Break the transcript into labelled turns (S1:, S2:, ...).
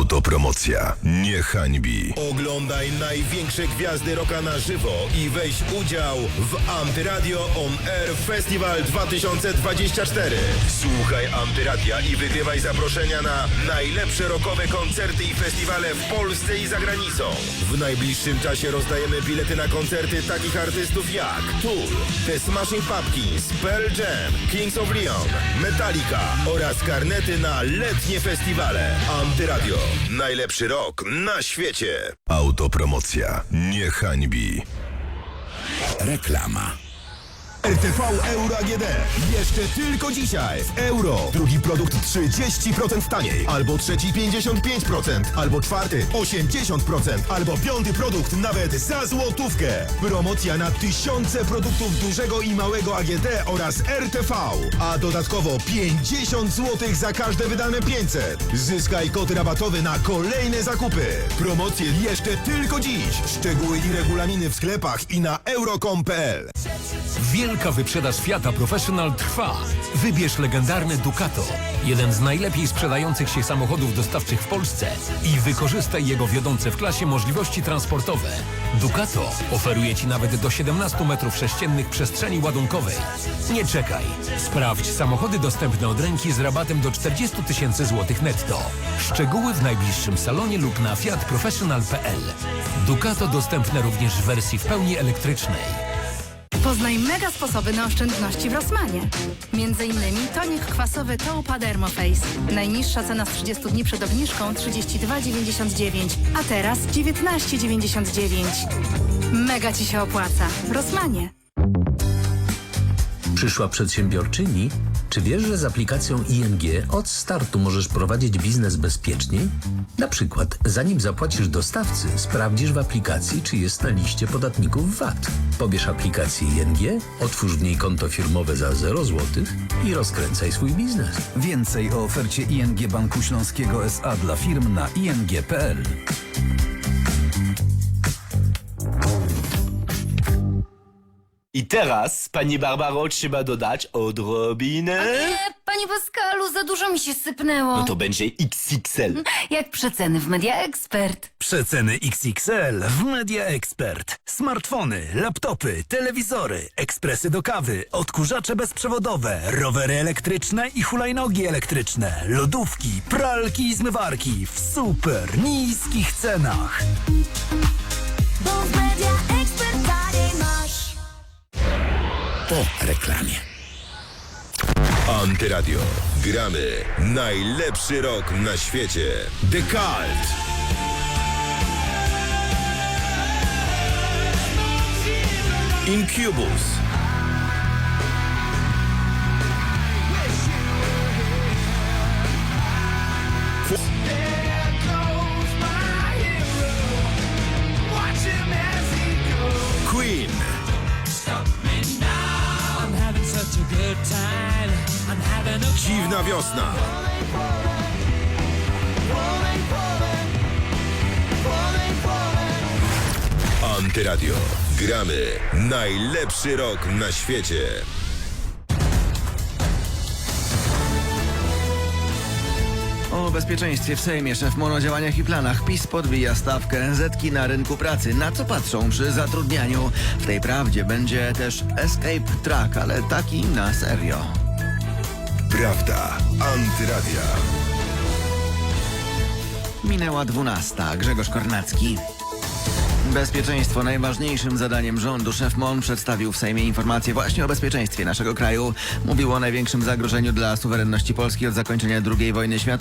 S1: Autopromocja nie hańbi.
S2: Oglądaj największe gwiazdy roka na żywo i weź udział w Antyradio On Air Festival 2024. Słuchaj Antyradia i wygrywaj zaproszenia na najlepsze rokowe koncerty i festiwale w Polsce i za granicą. W najbliższym czasie rozdajemy bilety na koncerty takich artystów jak Tool, The Smashing Pumpkins, Pearl Jam, Kings of Leon, Metallica oraz karnety na letnie festiwale. Antyradio. Najlepszy rok na świecie.
S1: Autopromocja nie hańbi.
S3: Reklama.
S2: RTV Euro AGD. Jeszcze tylko dzisiaj w euro. Drugi produkt 30% taniej. Albo trzeci 55%. Albo czwarty 80%. Albo piąty produkt nawet za złotówkę. Promocja na tysiące produktów dużego i małego AGD oraz RTV. A dodatkowo 50 zł za każde wydane 500. Zyskaj kod rabatowy na kolejne zakupy. Promocje jeszcze tylko dziś. Szczegóły i regulaminy w sklepach i na euro.com.pl.
S4: Wielka wyprzedaż Fiata Professional trwa. Wybierz legendarny Ducato, jeden z najlepiej sprzedających się samochodów dostawczych w Polsce i wykorzystaj jego wiodące w klasie możliwości transportowe. Ducato oferuje Ci nawet do 17 metrów sześciennych przestrzeni ładunkowej. Nie czekaj. Sprawdź samochody dostępne od ręki z rabatem do 40 tysięcy złotych netto. Szczegóły w najbliższym salonie lub na fiatprofessional.pl. Ducato dostępne również w wersji w pełni elektrycznej.
S5: Poznaj mega sposoby na oszczędności w Rossmanie. Między innymi tonik kwasowy Taupa Dermoface. Najniższa cena z 30 dni przed obniżką 32,99, a teraz 19,99. Mega Ci się opłaca. W Rossmanie.
S6: Przyszła przedsiębiorczyni? Czy wiesz, że z aplikacją ING od startu możesz prowadzić biznes bezpieczniej? Na przykład, zanim zapłacisz dostawcy, sprawdzisz w aplikacji, czy jest na liście podatników VAT. Pobierz aplikację ING, otwórz w niej konto firmowe za 0 zł i rozkręcaj swój biznes.
S3: Więcej o ofercie ING Banku Śląskiego SA dla firm na ing.pl.
S7: teraz, pani Barbaro, trzeba dodać odrobinę.
S8: Nie, panie Pascalu, za dużo mi się sypnęło.
S7: No to będzie XXL.
S8: Jak przeceny w Media Expert.
S9: Przeceny XXL w Media Expert. Smartfony, laptopy, telewizory, ekspresy do kawy, odkurzacze bezprzewodowe, rowery elektryczne i hulajnogi elektryczne, lodówki, pralki i zmywarki w super niskich cenach.
S8: Bo w Media
S3: Po reklamie.
S2: Antyradio. Gramy najlepszy rok na świecie. Cult. Incubus. Dziwna wiosna. Antyradio. Gramy najlepszy rok na świecie.
S10: O bezpieczeństwie w Sejmie szef MON działaniach i planach PiS podbija stawkę Zetki na rynku pracy. Na co patrzą przy zatrudnianiu? W tej prawdzie będzie też escape track, ale taki na serio.
S1: Prawda. Antyradia.
S10: Minęła dwunasta. Grzegorz Kornacki. Bezpieczeństwo najważniejszym zadaniem rządu. Szef MON przedstawił w Sejmie informację właśnie o bezpieczeństwie naszego kraju. Mówił o największym zagrożeniu dla suwerenności Polski od zakończenia II wojny światowej.